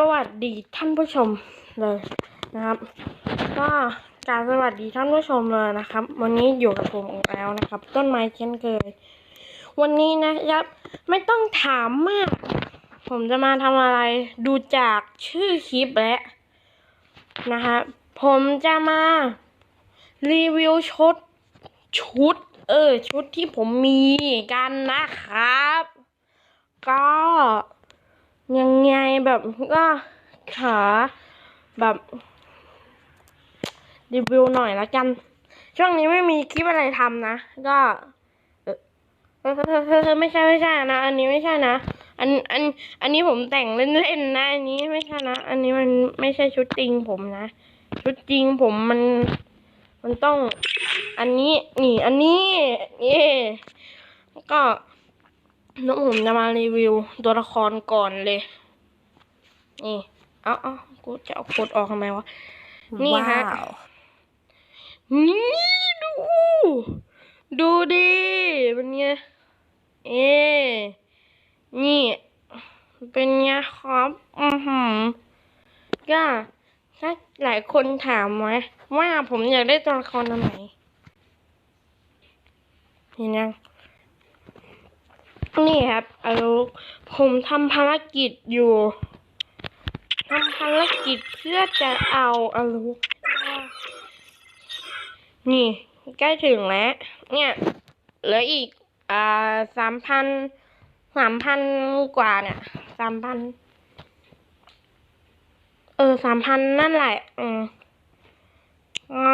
สวัสดีท่านผู้ชมเลยนะครับก็การสวัสดีท่านผู้ชมเลยนะครับ วันนี้อยู่กับผมอีกแล้วนะครับ ต้นไม้เช่นเคย วันนี้นะครับ ไม่ต้องถามมาก ผมจะมาทำอะไรดูจากชื่อคลิปแล้วนะครับผมจะมารีวิวชุดชุด เออ ชุดที่ผมมีกันนะครับ ก็ ยังไงแบบก็ขาแบบรีวิวหน่อยละกัน ช่วงนี้ไม่มีคลิปอะไรทำนะ ก็เออเออเออเออเออไม่ใช่ไม่ใช่นะ อันนี้ไม่ใช่นะ อันอันอันนี้ผมแต่งเล่นๆนะ อันนี้ไม่ใช่นะ อันนี้มันไม่ใช่ชุดจริงผมนะ ชุดจริงผมมัน มันต้อง อันนี้นี่ อันนี้นี่ก็ น้องผมจะมารีวิวตัวละครก่อนเลย นี่เอาเอากูจะเอาโคดออกทำไมวะ นี่ฮะว้าวนี่ดู ดูดิเป็นไง เอ๊นี่ เป็นไงครับอือหือก็ถ้าหลายคนถามไว้ว่าผมอยากได้ตัวละครตัวไหนเห็นยัง นี่ครับเอาผมทำภารกิจอยู่ทำภารกิจเพื่อจะเอาอารุนี่ใกล้ถึงแล้ว เนี่ย เหลืออีก อ่าสามพันสามพันกว่าเนี่ยสามพันเออสามพันนั่นแหละ อืมอ๋อ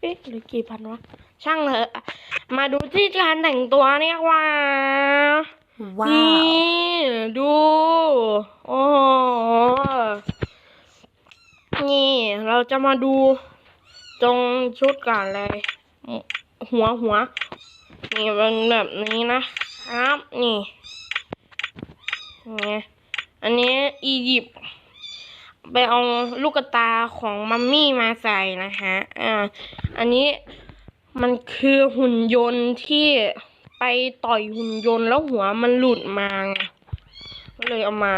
เอ๊ะหรือกี่พันวะ ช่างเถอะ มาดูที่การแต่งตัวเนี่ยว่าว้านี่วดู โอ้นี่เราจะมาดูตรงชุดก่อนเลย หัวหัว นี่เป็นแบบนี้นะครับ นี่นี่อันนี้อียิปต์ไปเอาลูกกระตาของมัมมี่มาใส่นะฮะ อ่า อันนี้ มันคือหุ่นยนต์ที่ไปต่อยหุ่นยนต์แล้วหัวมันหลุดมาไงก็เลยเอามา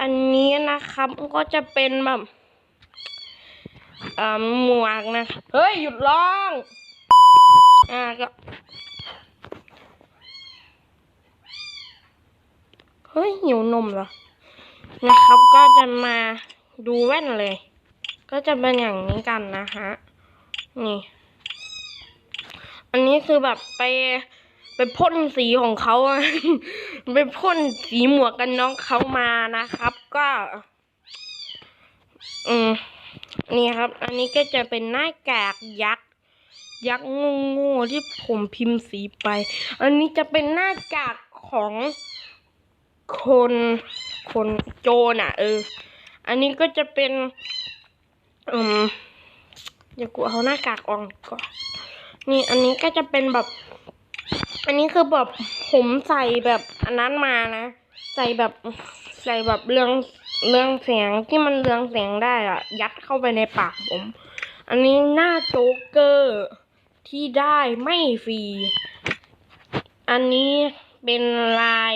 อันนี้นะครับก็จะเป็นแบบอ่าหมวกนะเฮ้ย หยุดร้อง อ่าก็เฮ้ย หิวนมเหรอ นะครับก็จะมาดูแว่นเลย ก็จะเป็นอย่างนี้กันนะฮะ นี่ อันนี้คือแบบไปไปพ่นสีของเขาไปพ่นสีหมวกกันน็อกเขามานะครับ ก็ อืมนี่ครับ อันนี้ก็จะเป็นหน้ากากยักษ์ยักษ์โง่ๆที่ผมพิมพ์สีไป อันนี้จะเป็นหน้ากากของคนคนโจรอะ เออ อันนี้ก็จะเป็น อืมเดี๋ยวกูเอาหน้ากากออกก่อน นี่อันนี้ก็จะเป็นแบบ อันนี้คือแบบผมใส่แบบอันนั้นมานะ ใส่แบบใส่แบบเรืองเรืองแสงที่มันเรืองแสงได้อะยัดเข้าไปในปากผม อันนี้หน้าโจ๊กเกอร์ที่ได้ไม่ฟรี อันนี้เป็นลาย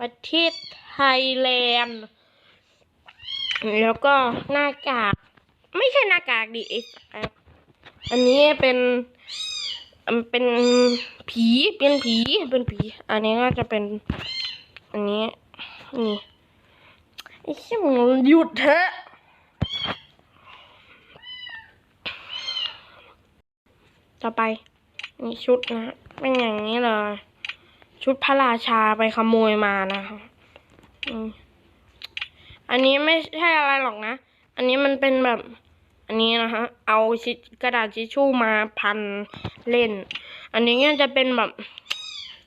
ประเทศไทยแลนด์ แล้วก็หน้ากาก ไม่ใช่หน้ากากดิไอ้สัสอันนี้เป็น เป็นผีเป็นผีเป็นผี อันนี้ก็จะเป็น อันนี้นี่ไอ้ขี้ยมึงหยุดเถอะต่อไปนี่ชุดนะเป็นอย่างนี้เลยชุดพระราชาไปขโมยมานะคะอันนี้ไม่ใช่อะไรหรอกนะ อันนี้มันเป็นแบบ อันนี้นะฮะ เอาชิกระดาษทิชชู่มาพันเล่น อันนี้ก็จะเป็นแบบ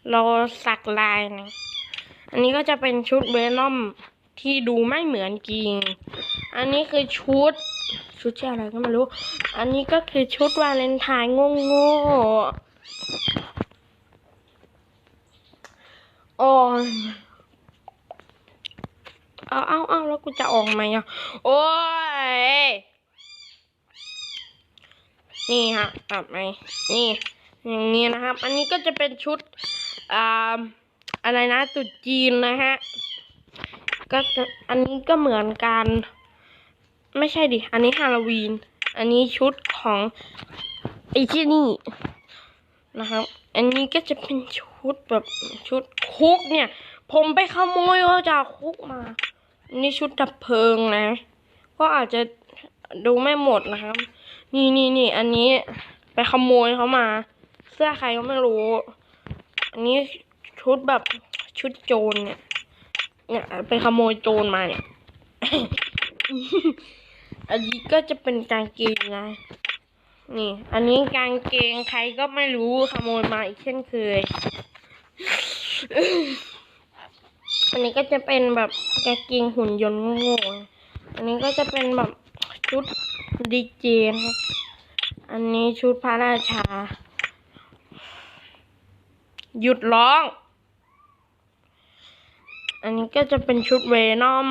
เราสักลายนะอันนี้ก็จะเป็นชุดเวนอมที่ดูไม่เหมือนจริง อันนี้คือชุดชุดชื่ออะไรก็ไม่รู้ อันนี้ก็คือชุดวาเลนไทน์โง่ๆโอ้เอาเอาเอาแล้วกูจะออกไหมอะ โอ้ย นี่ฮะตัดไหมนี่ อย่างนี้นะครับ อันนี้ก็จะเป็นชุดอ่าอะไรนะตุดจีนนะฮะก็อันนี้ก็เหมือนกัน ไม่ใช่ดิ อันนี้ฮาโลวีน อันนี้ชุดของไอ้ที่นี่นะครับ อันนี้ก็จะเป็นชุดแบบชุดคุกเนี่ย ผมไปขโมยมาจากคุกมา อันนี้ชุดดับเพลิงนะ ก็อาจจะดูไม่หมดนะครับ นี่นี่นี่อันนี้ไปขโมยเขามา เสื้อใครก็ไม่รู้ อันนี้ชุดแบบชุดโจรเนี่ย เนี่ยไปขโมยโจรมาเนี่ย อันนี้ก็จะเป็นกางเกงนะ นี่ อันนี้กางเกงใครก็ไม่รู้ขโมยมาอีกเช่นเคย อันนี้ก็จะเป็นแบบกางเกงหุ่นยนต์โง่ๆอันนี้ก็จะเป็นแบบชุด ดีเจนะครับอันนี้ชุดพระราชา หยุดร้อง อันนี้ก็จะเป็นชุดเวนอม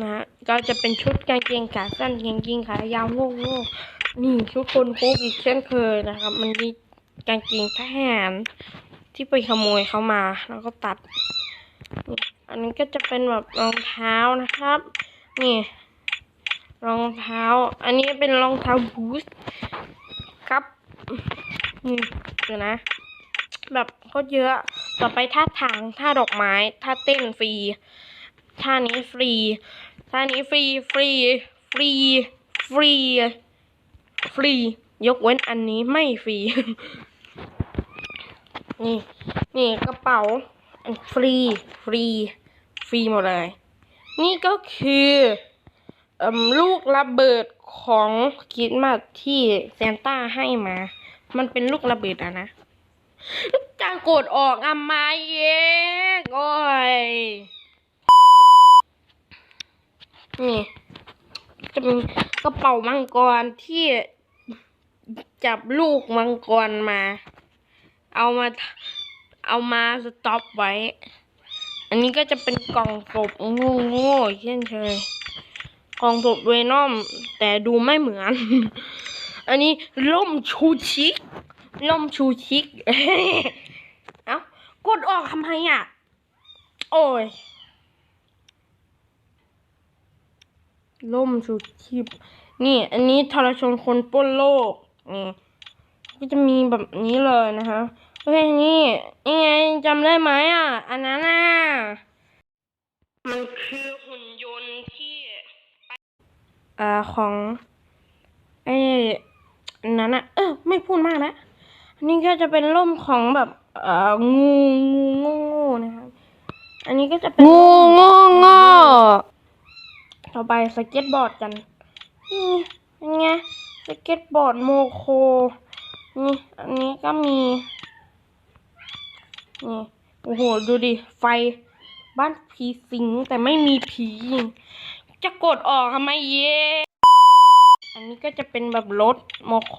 นะฮะก็จะเป็นชุดกางเกงขาสั้นกางเกงขายาวโง่ๆนี่ชุดคนคุกอีกเช่นเคยนะครับ มันมีกางเกงทหารที่ไปขโมยเขามา แล้วก็ตัด อันนี้ก็จะเป็นแบบรองเท้านะครับ นี่ รองเท้า อันนี้เป็นรองเท้าบูสต์ครับนี่เดี๋ยวนะ แบบโคตรเยอะ ต่อไปท่าทางท่าดอกไม้ท่าเต้นฟรีท่านี้ฟรีท่านี้ฟรีฟรีฟรีฟรีฟรี ยกเว้นอันนี้ไม่ฟรี นี่ นี่กระเป๋าฟรี ฟรี ฟรีหมดเลย นี่ก็คือ ลูกระเบิดของคริดมาสที่เซนต้าให้มา มันเป็นลูกระเบิดอะนะจะกดออกอะมาเองโอยนี่จะเป็นกระเป๋ามังกรที่จับลูกมังกรมา เอามาเอามาสต็อปไว้ อันนี้ก็จะเป็นกล่องศพโง่ๆเช่นเคย กล่องศพเวนอม แต่ดูไม่เหมือน อันนี้ล่มชูชิกล่มชูชิก เอ้ากดออกทำไมอะ โอ้ยล่มชูชิปนี่ อันนี้ทรชนคนป้นโลกนี่ก็จะมีแบบนี้เลยนะคะเฮ้ยนี่นี่ไงจำได้ไหมอะ อันนั้นน่ะ มันคือหุ่นยนต์ที่ อ่าของไอ้อันนั้นอะเออไม่พูดมากนะอันนี้ก็จะเป็นร่มของแบบเอ่องูงูโง่ๆนะครับ อันนี้ก็จะเป็นงูโง่โง่ต่อไปสเก็ตบอร์ดกันนี่เป็นไงสเก็ตบอร์ดโมโคนี่อันนี้ก็มีนี่โอ้โหดูดิไฟบ้านผีสิงแต่ไม่มีผียิง จะกดออกทำไมเย่อันนี้ก็จะเป็นแบบรถโมโค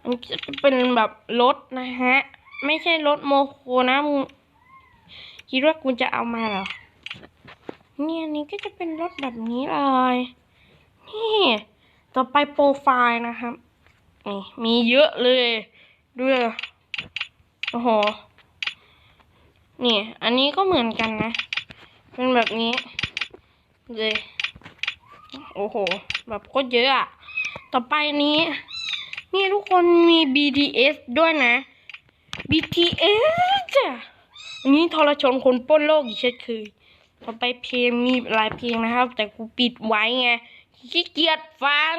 อันนี้จะเป็นแบบรถนะฮะ ไม่ใช่รถโมโคนะมึงคิดว่ากูจะเอามาเหรอ เนี่ยนนี้ก็จะเป็นรถแบบนี้เลย นี่ ต่อไปโปรไฟล์นะครับ นี่มีเยอะเลย ด้วย โอ้โห นี่ อันนี้ก็เหมือนกันนะ เป็นแบบนี้เลย โอ้โห แบบโคตรเยอะอะต่อไปนี้ นี่ทุกคนมี BTS ด้วยนะ BTS อะอันนี้ทรชนคนป้นโลกอีกเช่นเคยต่อไปเพลงมีหลายเพลงนะครับ แต่กูปิดไว้ไงขี้เกียจฟัง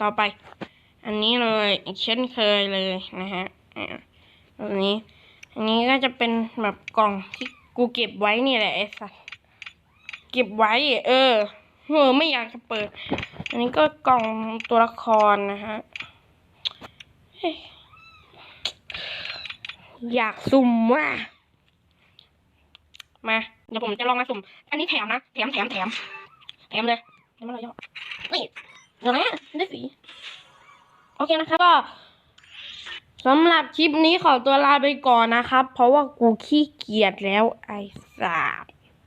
ต่อไป อันนี้เลยอีกเช่นเคยเลยนะฮะอ่าแบบนี้ อันนี้ก็จะเป็นแบบกล่องที่กูเก็บไว้นี่แหละไอ้สัส เก็บไว้ เออเออไม่อยากจะเปิด อันนี้ก็กล่องตัวละครนะฮะอยากสุ่มว่ะมา เดี๋ยวผมจะลองมาสุ่ม อันนี้แถมนะ แถมแถมแถมแถมเลยแถมอะไรย่อนี่เดี๋ยวนะได้สี โอเคนะครับก็สำหรับคลิปนี้ขอตัวลาไปก่อนนะครับ เพราะว่ากูขี้เกียจแล้วไอ้สาบ